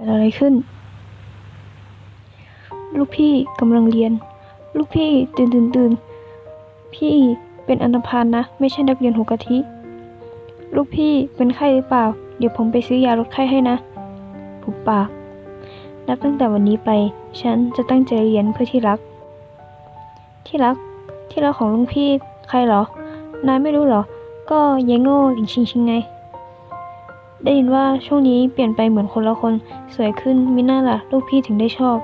กิดอะไรขึ้น ลูกพี่กำลังเรียน ลูกพี่ตื่นตื่นตื่นพี่เป็นอันธพาลนะ ไม่ใช่นักเรียนหัวกะทิ ลูกพี่เป็นไข้หรือเปล่า เดี๋ยวผมไปซื้อยาลดไข้ให้นะผูกปาก นับตั้งแต่วันนี้ไป ฉันจะตั้งใจเรียนเพื่อที่รัก ที่รัก ที่รักของลุงพี่ใครเหรอ นายไม่รู้เหรอ ก็ยายโง่หลิงชิงชิงไง ได้ยินว่าช่วงนี้เปลี่ยนไปเหมือนคนละคน สวยขึ้นมิน่าล่ะ ลูกพี่ถึงได้ชอบ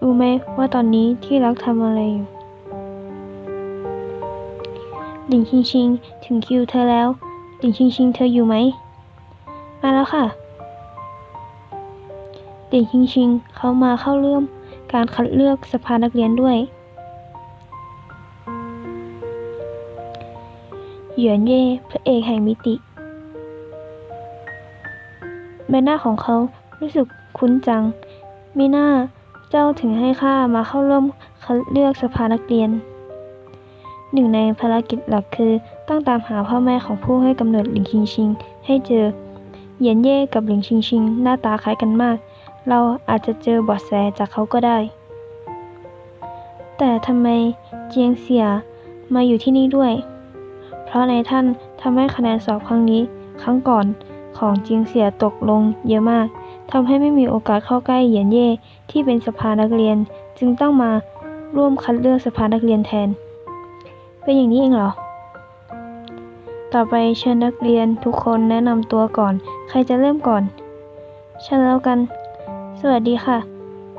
รู้ไหมว่าตอนนี้ที่รักทำอะไรอยู่หลิงชิงชิง ถึงคิวเธอแล้วหลิงชิงชิง เธออยู่ไหม มาแล้วค่ะหลิงชิงชิงเขามาเข้าร่วมการคัดเลือกสภานักเรียนด้วยเหยียนเย่พระเอกแห่งมิติ ใบหน้าของเขารู้สึกคุ้นจัง มีหน้าเจ้าถึงให้ข้ามาเข้าร่วมคัดเลือกสภานักเรียน หนึ่งในภารกิจหลักคือต้องตามหาพ่อแม่ของผู้ให้กำเนิดหลิงชิงชิง ให้เจอ เหยียนเย่กับหลิงชิงชิง หน้าตาคล้ายกันมาก เราอาจจะเจอบาะแสจากเขาก็ได้ แต่ทำไมเจียงเสียมาอยู่ที่นี่ด้วย เพราะในท่านทำให้คะแนนสอบครั้งนี้ ครั้งก่อน ของจียงเสียตกลงเยอะมากทำให้ไม่มีโอกาสเข้าใกล้เหยียนเย่ที่เป็นสภานักเรียน จึงต้องมาร่วมคัดเลือกสภานักเรียนแทน เป็นอย่างนี้เองเหรอ ต่อไปเชิญนักเรียนทุกคนแนะนำตัวก่อน ใครจะเริ่มก่อน ฉันแล้วกัน สวัสดีค่ะ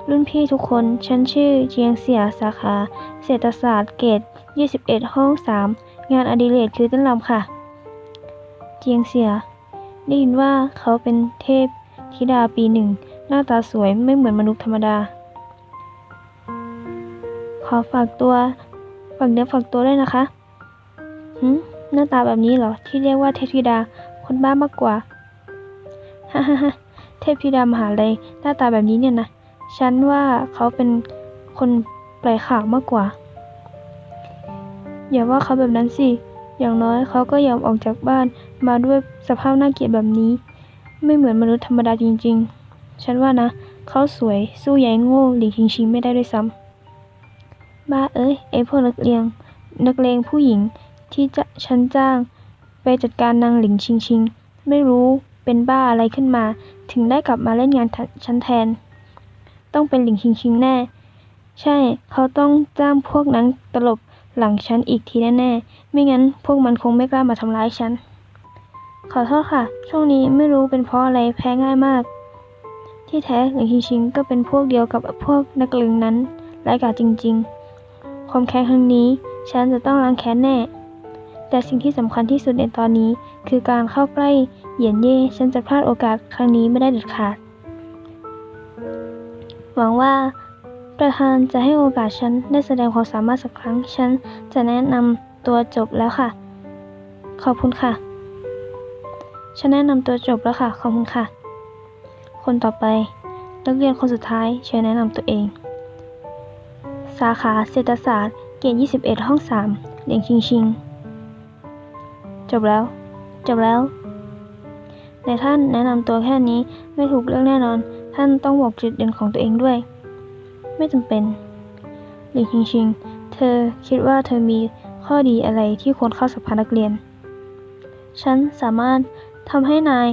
รุ่นพี่ทุกคน ฉันชื่อเจียงเสียสาขา เศรษฐศาสตร์เกรด21 ห้อง 3 งานอดิเรกคือเต้นรำค่ะ เจียงเสีย ได้ยินว่าเขาเป็นเทพธิดาปีหนึ่ง หน้าตาสวยไม่เหมือนมนุษย์ธรรมดา ขอฝากตัว ฝากเนื้อฝากตัวด้วยนะคะหืมหน้าตาแบบนี้เหรอ ที่เรียกว่าเทพธิดา คนบ้ามากกว่า ฮ่าฮ่าฮ่าเทพธิดามหาลัยหน้าตาแบบนี้เนี่ยนะ ฉันว่าเขาเป็นคนปล่อยข่าวมากกว่า อย่าว่าเขาแบบนั้นสิ อย่างน้อยเขาก็ยอมออกจากบ้าน มาด้วยสภาพน่าเกลียดแบบนี้ ไม่เหมือนมนุษย์ธรรมดาจริง ๆ ฉันว่านะ เขาสวยสู้ยายโง่หลิงชิงชิงไม่ได้ด้วยซ้ำบ้าเอ้ยไอพวกนักเรียงนักเลงผู้หญิงที่จะฉันจ้าง ไปจัดการนางหลิงชิงชิง ไม่รู้เป็นบ้าอะไรขึ้นมา ถึงได้กลับมาเล่นงานฉันแทน ต้องเป็นหลิงชิงชิงแน่ ใช่เขาต้องจ้างพวกนั้นตลบหลังฉันอีกทีแน่ๆไม่งั้นพวกมันคงไม่กล้ามาทำร้ายฉัน ขอโทษค่ะ ช่วงนี้ไม่รู้เป็นเพราะอะไรแพ้ง่ายมาก ที่แท้หลิงชิงชิงก็เป็นพวกเดียวกับพวกนักเลงนั้นร้ายกาจจริง ๆ ความแค้นครั้งนี้ฉันจะต้องล้างแค้นแน่ แต่สิ่งที่สำคัญที่สุดในตอนนี้ คือการเข้าใกล้เหยียนเย่ฉันจะพลาดโอกาสครั้งนี้ไม่ได้เด็ดขาด หวังว่าประธานจะให้โอกาสฉันได้แสดงความสามารถสักครั้ง ฉันจะแนะนำตัวจบแล้วค่ะ ขอบคุณค่ะ ฉันแนะนำตัวจบแล้วค่ะ ขอบคุณค่ะ คนต่อไป นักเรียนคนสุดท้ายเชิญแนะนำตัวเอง สาขาเศรษฐศาสตร์ เกรด21 ห้อง 3 เหลียงชิงชิง จบแล้ว จบแล้วแต่ท่านแนะนำตัวแค่นี้ไม่ถูกเรื่องแน่นอน ท่านต้องบอกจุดเด่นของตัวเองด้วย ไม่จำเป็น หลิงชิงชิง เธอคิดว่าเธอมีข้อดีอะไรที่ควรเข้าสภานักเรียน ฉันสามารถ ทำให้นาย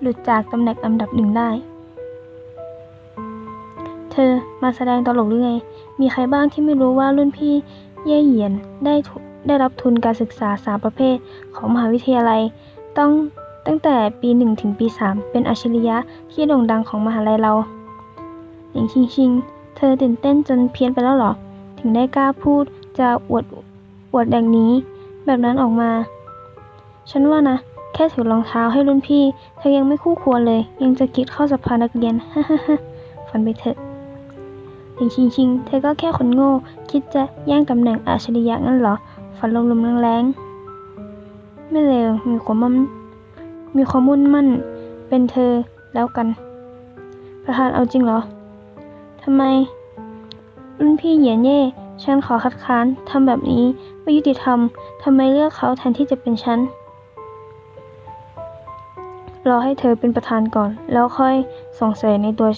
หลุดจากตำแหน่งอันดับหนึ่งได้ เธอมาแสดงตลกหรือไง มีใครบ้างที่ไม่รู้ว่ารุ่นพี่เย่เหยียนได้ได้รับทุนการศึกษาสามประเภทของมหาวิทยาลัย ต้องตั้งแต่ปี 1 ถึงปี 3 เป็นอัจฉริยะที่โด่งดังของมหาลัยเราหลิงชิงชิง เธอตื่นเต้นจนเพี้ยนไปแล้วหรอ ถึงได้กล้าพูดจะอวดอวดอย่างนี้ แบบนั้นออกมา ฉันว่านะ แค่ถือรองเท้าให้รุ่นพี่ เธอยังไม่คู่ควรเลย ยังจะคิดเข้าสภานักเรียนฮ่าฮ่าฮ่าฝันไปเถอะหลิงชิงชิงเธอก็แค่คนโง่ คิดจะแย่งตำแหน่งอัจฉริยะงั้นเหรอ ฝันลมๆแรงๆ ไม่เลวมีความมั่นมีความมุ่นมั่น เป็นเธอแล้วกัน ประธานเอาจริงเหรอทำไม รุ่นพี่เหยียนเย่ฉันขอคัดค้านทำแบบนี้ไม่ยุติธรรมทำไมเลือกเขาแทนที่จะเป็นฉัน รอให้เธอเป็นประธานก่อน แล้วค่อยสงสัยในตัว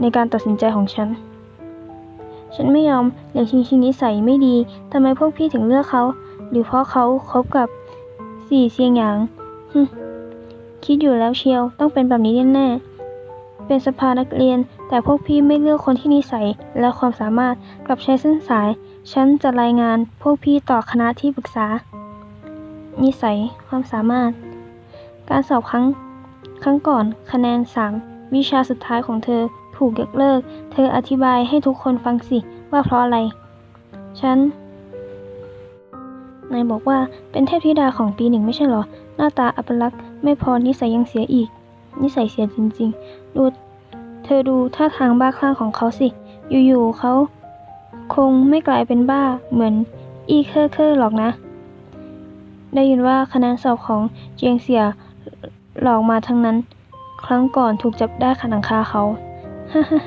ในการตัดสินใจของฉัน ฉันไม่ยอมเหลียงชิงชิงนิสัยไม่ดีทำไมพวกพี่ถึงเลือกเขา หรือเพราะเขาคบกับสี่เซียงหยางฮึคิดอยู่แล้วเชียวต้องเป็นแบบนี้แน่ๆเป็นสภานักเรียน แต่พวกพี่ไม่เลือกคนที่นิสัยและความสามารถกลับใช้เส้นสาย ฉันจะรายงานพวกพี่ต่อคณะที่ปรึกษา นิสัยความสามารถ การสอบครั้งครั้งก่อนคะแนน 3 วิชาสุดท้ายของเธอถูกยกเลิก เธออธิบายให้ทุกคนฟังสิว่าเพราะอะไร ฉันนายบอกว่าเป็นเทพธิดาของปีหนึ่งไม่ใช่หรอ หน้าตาอัปลักษณ์ไม่พอนิสัยยังเสียอีก นิสัยเสียจริงๆ ดูเธอดูท่าทางบ้าคลั่งของเขาสิ อยู่ๆเขาคงไม่กลายเป็นบ้าเหมือนอีเคอร์เคอร์หรอกนะ ได้ยินว่าคะแนนสอบของเจียงเสีย หลอกมาทั้งนั้น ครั้งก่อนถูกจับได้ขันังคาเขาฮ่าฮ่า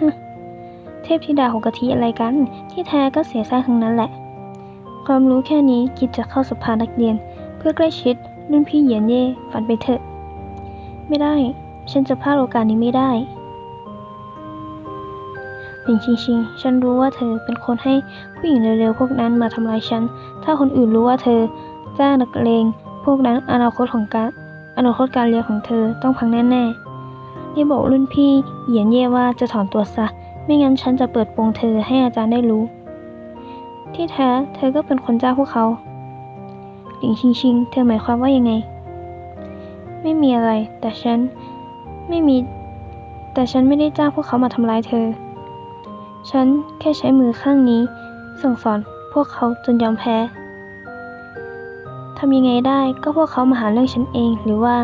เทพธิดาหัวกะทิอะไรกัน ที่แท้ก็เสียสร้างทั้งนั้นแหละ ความรู้แค่นี้คิดจะเข้าสภานักเรียน เพื่อใกล้ชิดรุ่นพี่เหยียนเย่ฝันไปเถอะ ไม่ได้ ฉันจะพลาดโอกาสนี้ไม่ได้หลิงชิงชิง ฉันรู้ว่าเธอเป็นคนให้ผู้หญิงเร็วๆพวกนั้นมาทำลายฉัน ถ้าคนอื่นรู้ว่าเธอจ้างนักเลง พวกนั้นอนาคตของการ อนาคตการเรียนของเธอต้องพังแน่ๆรีบบอกรุ่นพี่เหยียนเย่ว่าจะถอนตัวซะ ไม่งั้นฉันจะเปิดโปงเธอให้อาจารย์ได้รู้ ที่แท้เธอก็เป็นคนจ้าพวกเขาหลิงชิงชิง เธอหมายความว่ายังไง ไม่มีอะไร แต่ฉันไม่มี แต่ฉันไม่ได้จ้างพวกเขามาทำร้ายเธอ ฉันแค่ใช้มือข้างนี้ สั่งสอนพวกเขาจนยอมแพ้ ทำยังไงได้ก็พวกเขามาหาเรื่องฉันเอง หรือว่า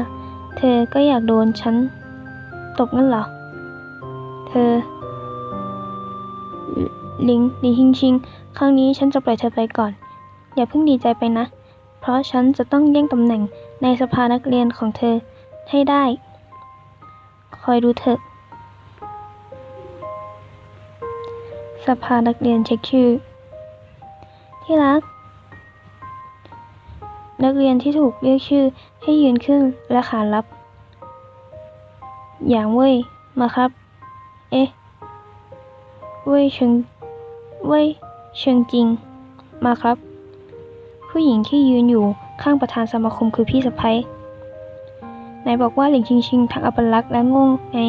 เธอก็อยากโดนฉันตบงั้นเหรอ เธอลิงลิงชิงชิง ครั้งนี้ฉันจะปล่อยเธอไปก่อน อย่าเพิ่งดีใจไปนะ เพราะฉันจะต้องแย่งตำแหน่งในสภานักเรียนของเธอให้ได้ คอยดูเถอะ สภานักเรียนเช็คชื่อ ที่รัก นักเรียนที่ถูกเรียกชื่อให้ยืนขึ้นและขานรับ อย่างเว่ย มาครับ เอ๊ะ เว่ยเชิง เว่ยเชิงจริง มาครับ ผู้หญิงที่ยืนอยู่ข้างประธานสมาคมคือพี่สะพ้ยไหนบอกว่าหลิงชิงชิงทางอัปลักษณ์และโง่ไง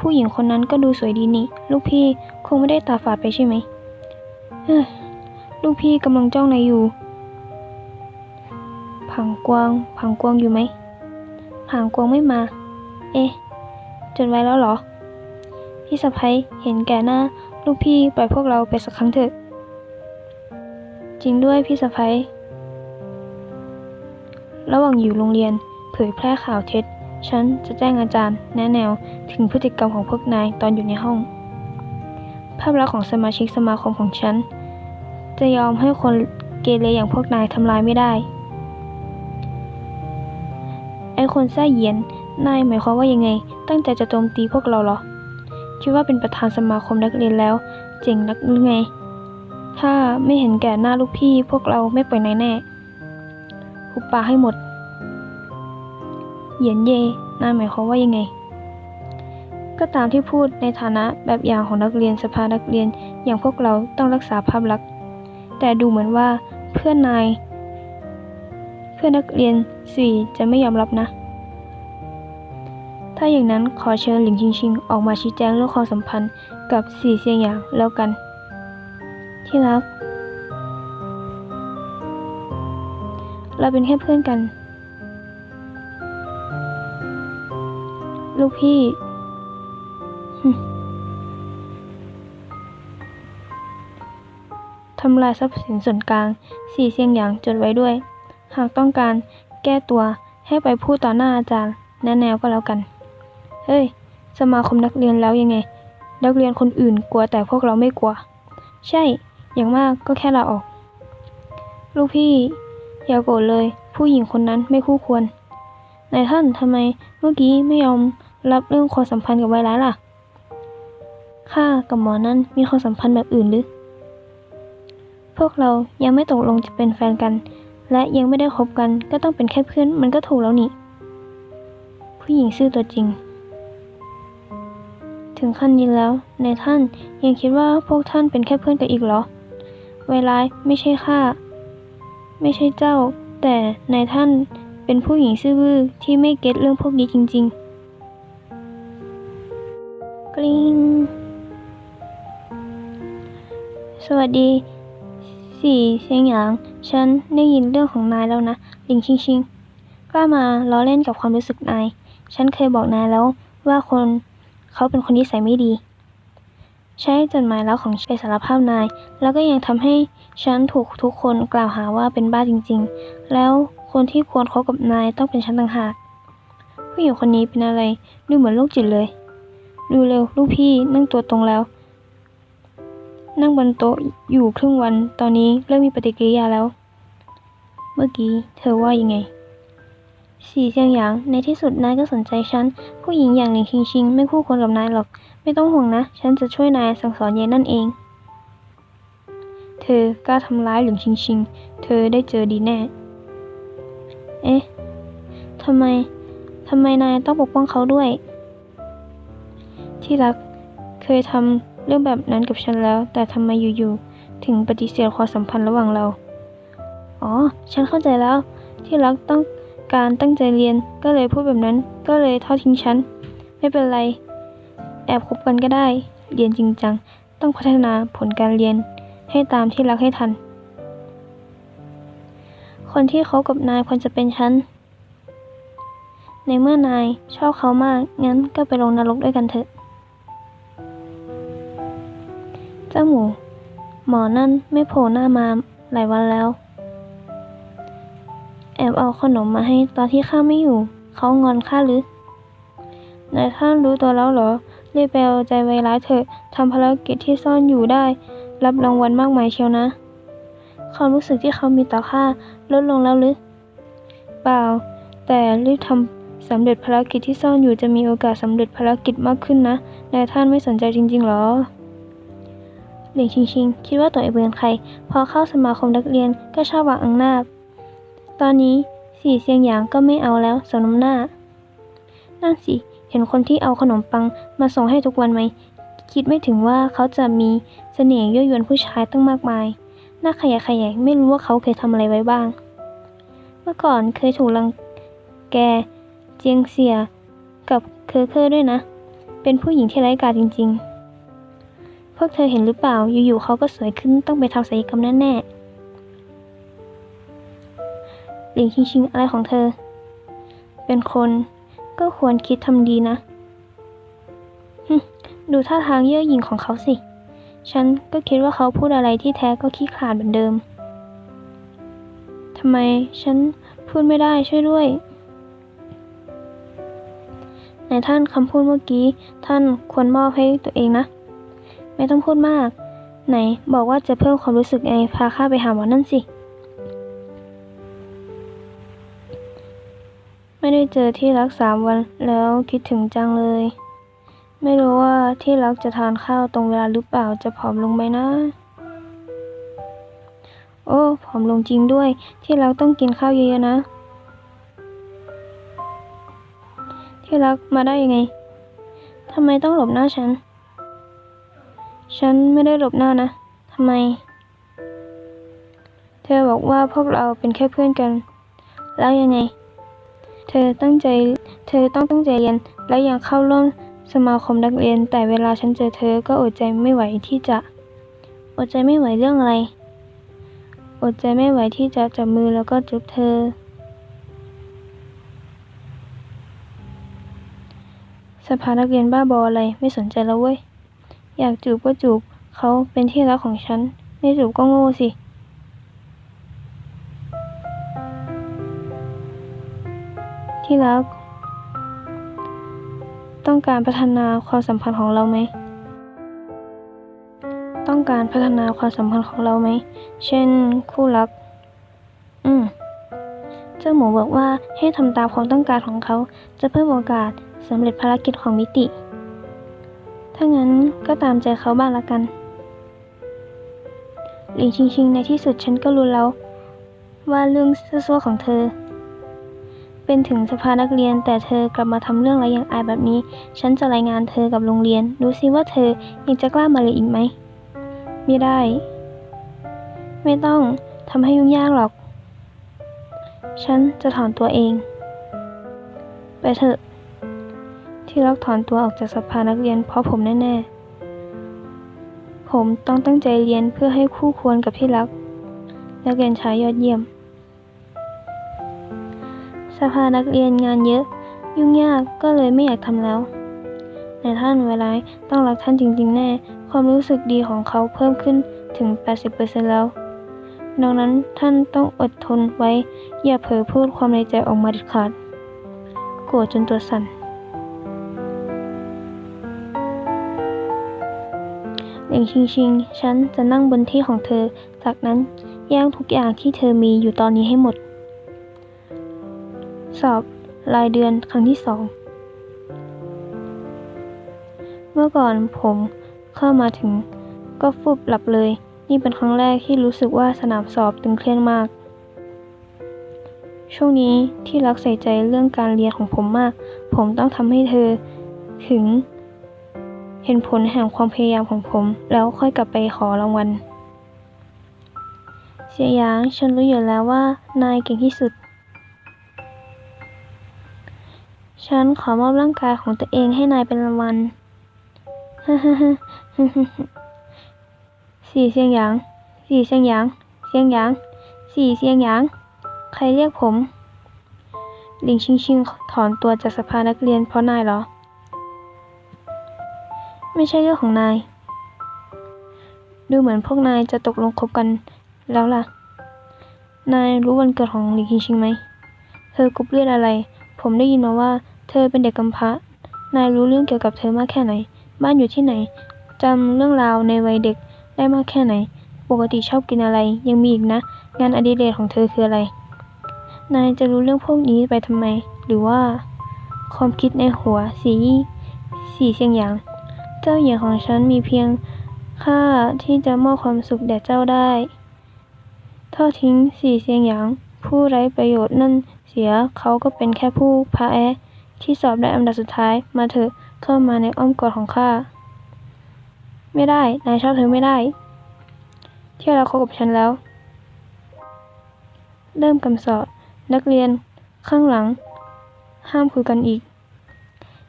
ผู้หญิงคนนั้นก็ดูสวยดีนี่ ลูกพี่คงไม่ได้ตาฝาดไปใช่ไหม เฮ้ลูกพี่กำลังจ้องนายอยู่ ผังกวาง ผังกวางอยู่ไหมผังกวางไม่มา เอ๊ะจดไว้แล้วเหรอ พี่สะพ้ยเห็นแก่หน้า ลูกพี่ปล่อยพวกเราไปสักครั้งเถอะ จริงด้วยพี่สะพ้ยระหว่างอยู่โรงเรียนเผยแพร่ข่าวเท็จ ฉันจะแจ้งอาจารย์ แนะแนวถึงพฤติกรรมของพวกนายตอนอยู่ในห้อง ภาพลักษณ์ของสมาชิกสมาคมของฉัน จะยอมให้คนเกเรอย่างพวกนายทำลายไม่ได้ คนแท้เยียน นายหมายความว่ายังไง ตั้งใจจะโจมตีพวกเราเหรอ คิดว่าเป็นประธานสมาคมนักเรียนแล้ว เจ๋งนักหรือไง ถ้าไม่เห็นแก่หน้าลูกพี่ พวกเราไม่ปล่อยนายแน่หุบปากให้หมด เหยียนเย่นายหมายความว่ายังไง ก็ตามที่พูดในฐานะแบบอย่างของนักเรียนสภานักเรียนอย่างพวกเราต้องรักษาภาพลักษณ์ แต่ดูเหมือนว่าเพื่อนนาย เพื่อนนักเรียนสี่จะไม่ยอมรับนะ ถ้าอย่างนั้นขอเชิญหลิงชิงชิงออกมาชี้แจงเรื่องความสัมพันธ์กับสี่เซียงหยางแล้วกัน ที่รัก เราเป็นแค่เพื่อนกัน ลูกพี่ ทำลายทรัพย์สินส่วนกลาง สี่เซียงหยางจดไว้ด้วย หากต้องการแก้ตัวให้ไปพูดต่อหน้าอาจารย์แนะแนวก็แล้วกัน เฮ้ย สมาคมนักเรียนแล้วยังไง นักเรียนคนอื่นกลัวแต่พวกเราไม่กลัว ใช่ อย่างมากก็แค่ลาออก ลูกพี่ อย่าโกรธเลย ผู้หญิงคนนั้นไม่คู่ควร นายท่านทำไมเมื่อกี้ไม่ยอมรับเรื่องความสัมพันธ์กับไวรัสล่ะ ข้ากับหมอนั้นมีความสัมพันธ์แบบอื่นหรือ พวกเรายังไม่ตกลงจะเป็นแฟนกัน และยังไม่ได้คบกันก็ต้องเป็นแค่เพื่อนมันก็ถูกแล้วนี่ผู้หญิงซื่อตัวจริง ถึงขั้นนี้แล้วในท่านยังคิดว่าพวกท่านเป็นแค่เพื่อนกันอีกเหรอ เวลาไม่ใช่ข้าไม่ใช่เจ้า แต่ในท่านเป็นผู้หญิงซื่อบื้อที่ไม่เก็ตเรื่องพวกนี้จริง ๆ กริ๊งสวัสดี สี่เซียงหยาง ฉันได้ยินเรื่องของนายแล้วนะหลิงชิงชิงกล้ามาล้อเล่นกับความรู้สึกนาย ฉันเคยบอกนายแล้วว่าคน เขาเป็นคนนิสัยไม่ดี ใช้จดหมายแล้วของไปสารภาพนาย แล้วก็ยังทำให้ฉันถูกทุกคนกล่าวหาว่าเป็นบ้าจริง ๆ แล้วคนที่ควรคบกับนายต้องเป็นฉันต่างหากผู้หญิงคนนี้เป็นอะไรดูเหมือนลูกจิตเลย ดูเร็วลูกพี่นั่งตัวตรงแล้ว นั่งบนโต๊ะอยู่ครึ่งวันตอนนี้เริ่มมีปฏิกิริยาแล้ว เมื่อกี้เธอว่ายังไง สีเซียงหยาง ในที่สุดนายก็สนใจฉัน ผู้หญิงอย่างหลิงชิงชิงไม่คู่ควรกับนายหรอก ไม่ต้องห่วงนะ ฉันจะช่วยนายสั่งสอนเย็นนั่นเอง เธอกล้าทำร้ายหลิงชิงชิง เธอได้เจอดีแน่ เอ๊ะทำไมทำไมนายต้องปกป้องเขาด้วย ที่รัก เคยทำเรื่องแบบนั้นกับฉันแล้ว แต่ทำไมอยู่ๆ ถึงปฏิเสธความสัมพันธ์ระหว่างเรา อ๋อ ฉันเข้าใจแล้ว ที่รักต้อง การตั้งใจเรียนก็เลยพูดแบบนั้น ก็เลยทอดทิ้งฉัน ไม่เป็นไร แอบคบกันก็ได้ เรียนจริงจัง ต้องพัฒนาผลการเรียน ให้ตามที่รักให้ทัน คนที่เขากับนายควรจะเป็นฉัน ในเมื่อนายชอบเขามาก งั้นก็ไปลงนรกด้วยกันเถอะ เจ้าหมู หมอนั่นไม่โผล่หน้ามาหลายวันแล้ว แอบเอาขนมมาให้ตอนที่ข้าไม่อยู่ เขางอนข้าหรือนายท่านรู้ตัวแล้วเหรอรีบไปเอาใจไวร้ายเถอะทำภารกิจที่ซ่อนอยู่ได้ รับรางวัลมากมายเชียวนะ ความรู้สึกที่เขามีต่อข้าลดลงแล้วหรือ เปล่า แต่รีบทำสำเร็จภารกิจที่ซ่อนอยู่จะมีโอกาสสำเร็จภารกิจมากขึ้นนะนายท่านไม่สนใจจริงๆหรอหลิงชิงชิงคิดว่าตัวเองเป็นใคร พอเข้าสมาคมนักเรียนก็ชอบวางอังนาบ ตอนนี้สี่เซียงหยางก็ไม่เอาแล้วสน้ำหน้า นั่นสิ เห็นคนที่เอาขนมปังมาส่งให้ทุกวันไหม คิดไม่ถึงว่าเขาจะมีเสน่ห์ยั่วยวนผู้ชายตั้งมากมายน่าขยะขยงไม่รู้ว่าเขาเคยทำอะไรไว้บ้าง เมื่อก่อนเคยถูกรังแก เจียงเสีย กับเคอเคอร์ด้วยนะ เป็นผู้หญิงที่ไร้กาจจริง ๆ พวกเธอเห็นหรือเปล่า อยู่ๆเขาก็สวยขึ้นต้องไปทำศัลยกรรมแน่ๆ หลิงชิงชิงอะไรของเธอ เป็นคนก็ควรคิดทำดีนะ ดูท่าทางเย่อหยิ่งของเขาสิ ฉันก็คิดว่าเขาพูดอะไรที่แท้ก็ขี้ขลาดเหมือนเดิม ทำไมฉันพูดไม่ได้ช่วยด้วยนายท่านคำพูดเมื่อกี้ ท่านควรมอบให้ตัวเองนะ ไม่ต้องพูดมาก ไหนบอกว่าจะเพิ่มความรู้สึกไงพาข้าไปหาหมอนั่นสิ ไม่ได้เจอที่รักสามวันแล้วคิดถึงจังเลย ไม่รู้ว่าที่รักจะทานข้าวตรงเวลาหรือเปล่าจะผอมลงไหมนะ โอ้ผอมลงจริงด้วย ที่รักต้องกินข้าวเยอะๆนะ ที่รักมาได้ยังไงทำไมต้องหลบหน้าฉัน ฉันไม่ได้หลบหน้านะทำไม เธอบอกว่าพวกเราเป็นแค่เพื่อนกัน แล้วยังไง เธอตั้งใจ เธอต้องตั้งใจเรียน และยังเข้าร่วมสมาคมนักเรียน แต่เวลาฉันเจอเธอก็อดใจไม่ไหวที่จะ อดใจไม่ไหวเรื่องอะไร อดใจไม่ไหวที่จะจับมือแล้วก็จูบเธอ สภานักเรียนบ้าบออะไรไม่สนใจแล้วเว้ย อยากจูบก็จูบ เขาเป็นที่รักของฉัน ไม่จูบก็โง่สิ ที่รัก ต้องการพัฒนาความสัมพันธ์ของเราไหม ต้องการพัฒนาความสัมพันธ์ของเราไหม เช่น คู่รัก อืม เจ้าหมูบอกว่าให้ทำตามความต้องการของเขา จะเพิ่มโอกาสสำเร็จภารกิจของมิติ ถ้างั้นก็ตามใจเขาบ้างละกันหลิงชิงชิงในที่สุดฉันก็รู้แล้ว ว่าเรื่องซั่วๆของเธอ เป็นถึงสภานักเรียน แต่เธอกลับมาทำเรื่องไรอย่างอายแบบนี้ ฉันจะรายงานเธอกับโรงเรียน ดูซิว่าเธอยังจะกล้ามาเรียอีกไหม ไม่ได้ ไม่ต้องทำให้ยุ่งยากหรอก ฉันจะถอนตัวเอง ไปเถอะ ที่รักถอนตัวออกจากสภานักเรียน เพราะผมแน่ๆ ผมต้องตั้งใจเรียนเพื่อให้คู่ควรกับที่รัก นักเรียนชายยอดเยี่ยม สภานักเรียนงานเยอะ ยุ่งยากก็เลยไม่อยากทำแล้วนายท่านเวลาต้องรักท่านจริงๆแน่ ความรู้สึกดีของเขาเพิ่มขึ้นถึง 80%แล้ว ดังนั้นท่านต้องอดทนไว้ อย่าเผลอพูดความในใจออกมาเด็ดขาด โกรธจนตัวสั่นเด่งชิงชิง ฉันจะนั่งบนที่ของเธอ จากนั้นแย่งทุกอย่างที่เธอมีอยู่ตอนนี้ให้หมด สอบรายเดือนครั้งที่สอง เมื่อก่อนผมเข้ามาถึงก็ฟุบหลับเลย นี่เป็นครั้งแรกที่รู้สึกว่าสนามสอบตึงเครียดมาก ช่วงนี้ที่รักใส่ใจเรื่องการเรียนของผมมาก ผมต้องทำให้เธอถึง เห็นผลแห่งความพยายามของผม แล้วค่อยกลับไปขอรางวัล เสียหยางฉันรู้อยู่แล้วว่านายเก่งที่สุด ฉันขอมอบร่างกายของตัวเองให้นายเป็นรางวัลสี่เสียงหยางสี่เสียงหยางเสียงหยางสี่เสียงหยาง ใครเรียกผมหลิงชิงชิงถอนตัวจากสภานักเรียนเพราะนายเหรอ ไม่ใช่เรื่องของนาย ดูเหมือนพวกนายจะตกลงคบกันแล้วล่ะ นายรู้วันเกิดของหลิงชิงชิงไหม เธอกรุ๊ปเลือดอะไร ผมได้ยินมาว่า เธอเป็นเด็กกำพร้า นายรู้เรื่องเกี่ยวกับเธอมากแค่ไหน บ้านอยู่ที่ไหน จำเรื่องราวในวัยเด็กได้มากแค่ไหน ปกติชอบกินอะไร ยังมีอีกนะ งานอดิเรกของเธอคืออะไร นายจะรู้เรื่องพวกนี้ไปทำไม หรือว่า ความคิดในหัว สีสีเสียงหยาง เจ้าหญิงของฉันมีเพียงค่าที่จะมอบความสุขแด่เจ้าได้ ทอดทิ้งสีเสียงหยาง ผู้ไร้ประโยชน์นั่นเสียเขาก็เป็นแค่ผู้แพ้ ที่สอบได้อันดับสุดท้าย มาเถอะ เข้ามาในอ้อมกอดของข้า ไม่ได้ นายชอบเธอไม่ได้ที่เราคบกับฉันแล้ว เริ่มกำสอบนักเรียน ข้างหลัง ห้ามคุยกันอีก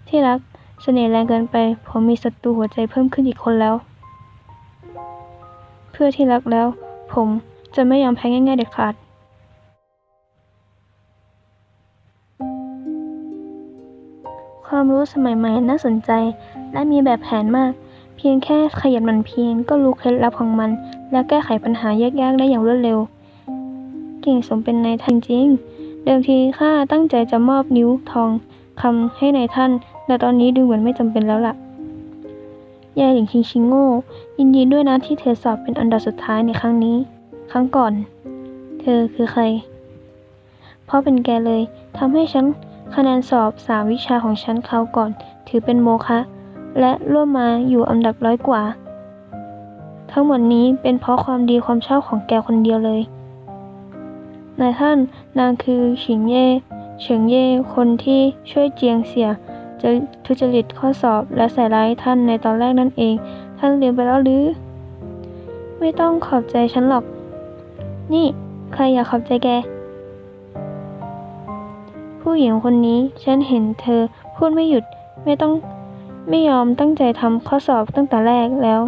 ที่รัก เสน่ห์แรงเกินไป ผมมีศัตรูหัวใจเพิ่มขึ้นอีกคนแล้ว เพื่อที่รักแล้ว ผมจะไม่ยอมแพ้ง่ายๆเด็ดขาด ความรู้สมัยใหม่น่าสนใจ และมีแบบแผนมาก เพียงแค่ขยันหมันเพียรก็รู้เคล็ดลับของมัน และแก้ไขปัญหายากๆได้อย่างรวดเร็ว เก่งสมเป็นนายท่านจริง เดิมทีข้าตั้งใจจะมอบนิ้วทองคำให้นายท่าน แต่ตอนนี้ดูเหมือนไม่จำเป็นแล้วล่ะยายหลิงชิงชิงโง่ ยินดีด้วยนะที่เธอสอบเป็นอันดับสุดท้ายในครั้งนี้ ครั้งก่อน เธอคือใคร เพราะเป็นแกเลยทำให้ฉัน คะแนนสอบสามวิชาของฉันคราวก่อน ถือเป็นโมฆะและร่วมมาอยู่อันดับร้อยกว่า ทั้งหมดนี้เป็นเพราะความดีความชอบของแกคนเดียวเลยนายท่านนางคือฉิงเย่เฉิงเย่คนที่ช่วยเจียงเสียจะทุจริตข้อสอบและใส่ร้ายท่านในตอนแรกนั่นเอง ท่านลืมไปแล้วหรือ ไม่ต้องขอบใจฉันหรอก นี่ ใครอยากขอบใจแก ผู้หญิงคนนี้ฉันเห็นเธอพูดไม่หยุดไม่ต้องไม่ยอมตั้งใจทำข้อสอบตั้งแต่แรกแล้ว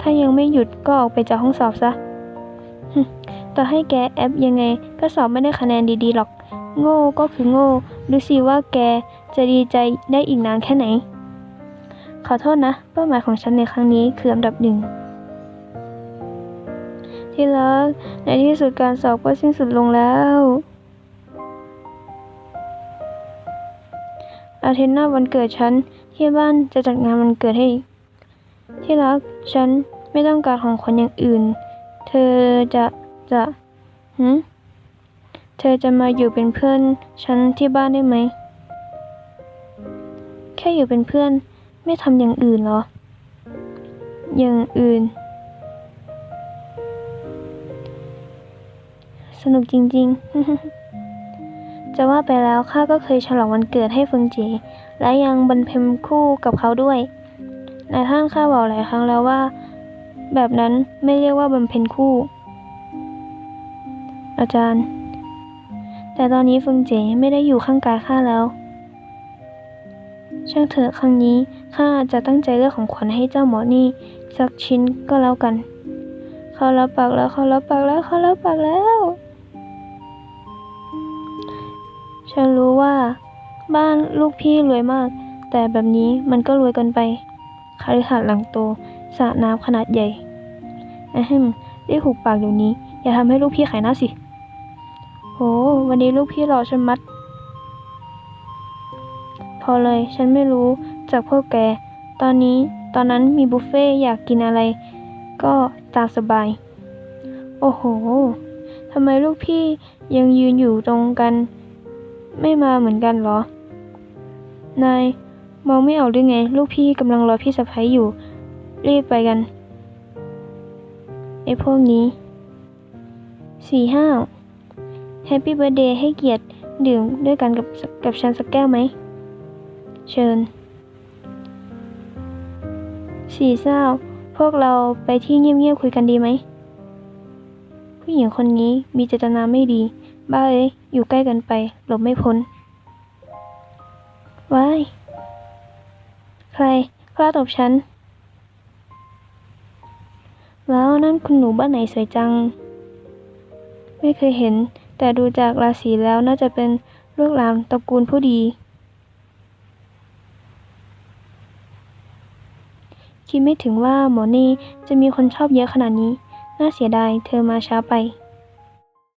ถ้ายังไม่หยุดก็ออกไปจากห้องสอบซะต่อให้แกแอปยังไงก็สอบไม่ได้คะแนนดีๆหรอก โง่ก็คือโง่ดูสิว่าแกจะดีใจได้อีกนานแค่ไหน ขอโทษนะ เป้าหมายของฉันในครั้งนี้คืออันดับหนึ่งที่รักในที่สุดการสอบก็สิ้นสุดลงแล้ว อาทิตย์หน้าวันเกิดฉันที่บ้านจะจัดงานวันเกิดให้ ที่รักฉันไม่ต้องการของขวัญอย่างอื่น เธอจะจะหืมเธอจะมาอยู่เป็นเพื่อนฉันที่บ้านได้ไหม แค่อยู่เป็นเพื่อนไม่ทำอย่างอื่นหรอ อย่างอื่น สนุกจริง ๆ จะว่าไปแล้วข้าก็เคยฉลองวันเกิดให้เฟิงเจ และยังบรรเพ็มคู่กับเขาด้วยนายท่านข้าบอกหลายครั้งแล้วว่า แบบนั้นไม่เรียกว่าบำเพ็ญคู่ อาจารย์ แต่ตอนนี้เฟิงเจไม่ได้อยู่ข้างกายข้าแล้ว ช่างเถอะครั้งนี้ข้าจะตั้งใจเลือกของขวัญให้เจ้าหมอนี่สักชิ้นก็แล้วกัน เขารับปากแล้วเขารับปากแล้วเขารับปากแล้ว ฉันรู้ว่า บ้านลูกพี่รวยมาก แต่แบบนี้มันก็รวยเกินไปคาลิหาดหลังโตสระน้ำขนาดใหญ่อะฮึมได้หุบปากเดี๋ยวนี้ อย่าทำให้ลูกพี่ขายหน้าสิ โห วันนี้ลูกพี่หล่อชะมัด พอเลย ฉันไม่รู้จากพวกแก ตอนนี้ ตอนนั้นมีบุฟเฟ่อยากกินอะไร ก็ตามสบาย โอ้โห ทำไมลูกพี่ยังยืนอยู่ตรงกัน ไม่มาเหมือนกันเหรอ นายมองไม่ออกหรือไง ลูกพี่กำลังรอพี่สะพ้ยอยู่ รีบไปกันไอ้พวกนี้สี่ห้าแฮปปี้เบ t ร์ a เดย์ให้เกียรติดื่มด้วยกันกับกับฉันสักแก้วไหม เชิญสี่เศร้า พวกเราไปที่เงียบๆคุยกันดีไหม ผู้หญิงคนนี้มีเจตนาไม่ดี บ้าเอ้ยอยู่ใกล้กันไป หลบไม่พ้นว้าย ใครกล้าตบฉันว้วนั่นคุณหนูบ้านไหนสวยจัง ไม่เคยเห็น แต่ดูจากราศีแล้วน่าจะเป็นลูกหลานตระกูลผู้ดี คิดไม่ถึงว่าหมอนี่จะมีคนชอบเยอะขนาดนี้ น่าเสียดายเธอมาช้าไป